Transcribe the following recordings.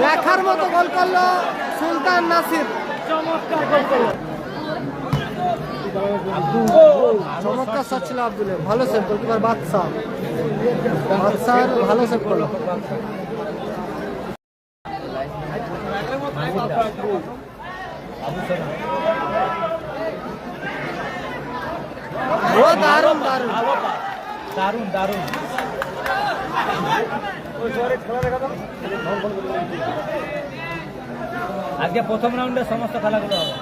দেখার মতো গোল করল সুলতান নাসির। চমৎকার শট ছিল আব্দুলের। ভালো সেভ গোলকিপার বাদশাহ। বাদশাহ ভালো সেভ করল। দারুণ দারুণ। দারুণ দারুণ। আজকে প্রথম রাউন্ডে সমস্ত খেলাগুলো হবে।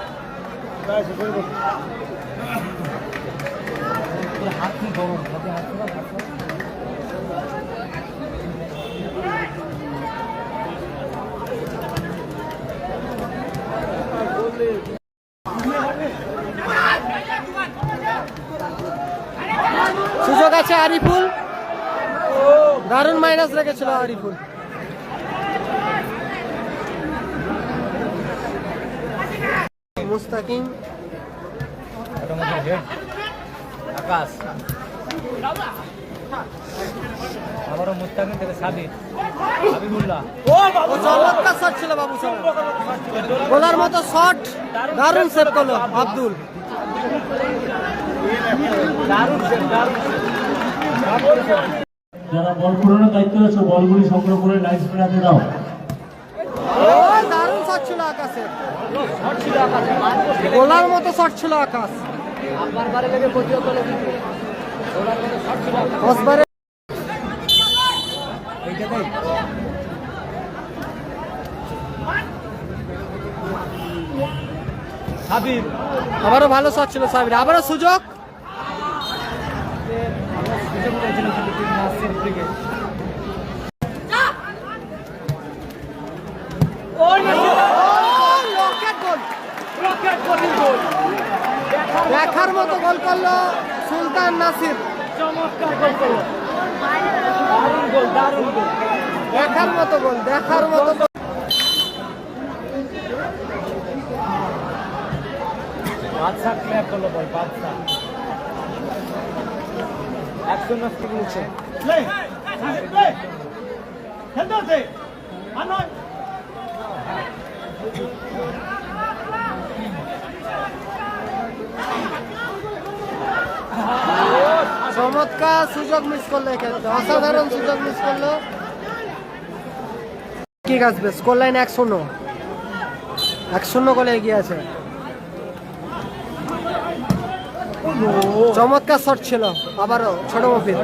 সুযোগ আছে আরিফুল দারুণ মাইনাস রেখেছিল আরিফুল। মুস্তাকিম। আকাশ। আবারও মুস্তাকিম থেকে সাবির হাবিবুল্লাহ। ও চমৎকার শট ছিল বাবু মতো শট দারুণ সেভ করল আব্দুল। দারুণ দারুণ। যারা বল পূরণের দায়িত্ব আছে বলগুলি সংগ্রহ করে লাইন হাতে দাও। আবারও ভালো শট ছিল সাবির। আবারও সুযোগ সুযোগ পেয়েছিল কিন্তু টিম নাসির ব্রিগেড ও লকেট গোল দেখার মতো গোল করল সুলতান নাসির। চমৎকার গোল করল। দারুণ গোল দারুণ গোল। দেখার মতো গোল দেখার মতো গোল। বাদশাহ ক্লিয়ার করল বল বাদশাহ। একশো নষ্ট নিচ্ছে চমৎকার সুযোগ মিস করল এক্ষেত্রে অসাধারণ সুযোগ মিস করল। কি আসবে স্কোর লাইন এক শূন্য। এক শূন্য গোলে এগিয়ে আছে। চমৎকার শট ছিল, আবারও ছোট মফির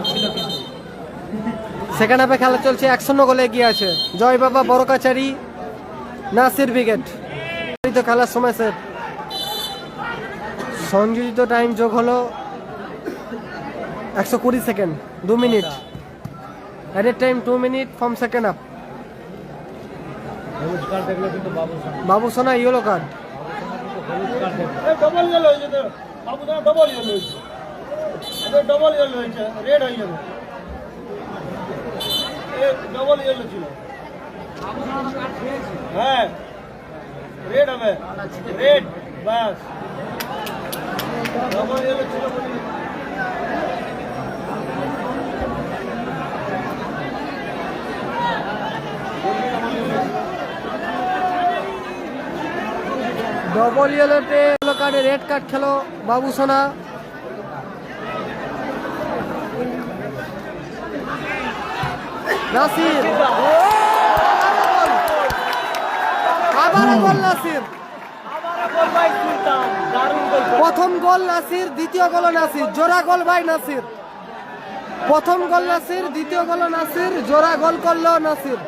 সেকেন্ড হাফে খেলা চলছে এক শূন্য গোলে এগিয়ে আছে। জয় বাবা, বড় কাচারি নাসির তো খেলার সময় স্যার সংযোজিত টাইম যোগ হলো একশো কুড়ি সেকেন্ড দু minute added time two minute from second up Babu Sona yellow card card দেখল ডবল ইয়েলো হয়েছে এদের ডবল ইয়েলো হয়েছে রেড হয়ে যাবে। ডবল ইয়েলো ছিল। হ্যাঁ রেড হবে। রেড বাস। ডবল ইয়েলো ছিল ডবল ইয়েলোতে ইয়েলো কার্ডে রেড কার্ড খেলো বাবু সোনা। নাসির। আবার গোল নাসির। প্রথম গোল নাসির, দ্বিতীয় গোল নাসির, জোড়া গোল ভাই নাসির। প্রথম গোল নাসির, দ্বিতীয় গোল নাসির, জোড়া গোল করল নাসির।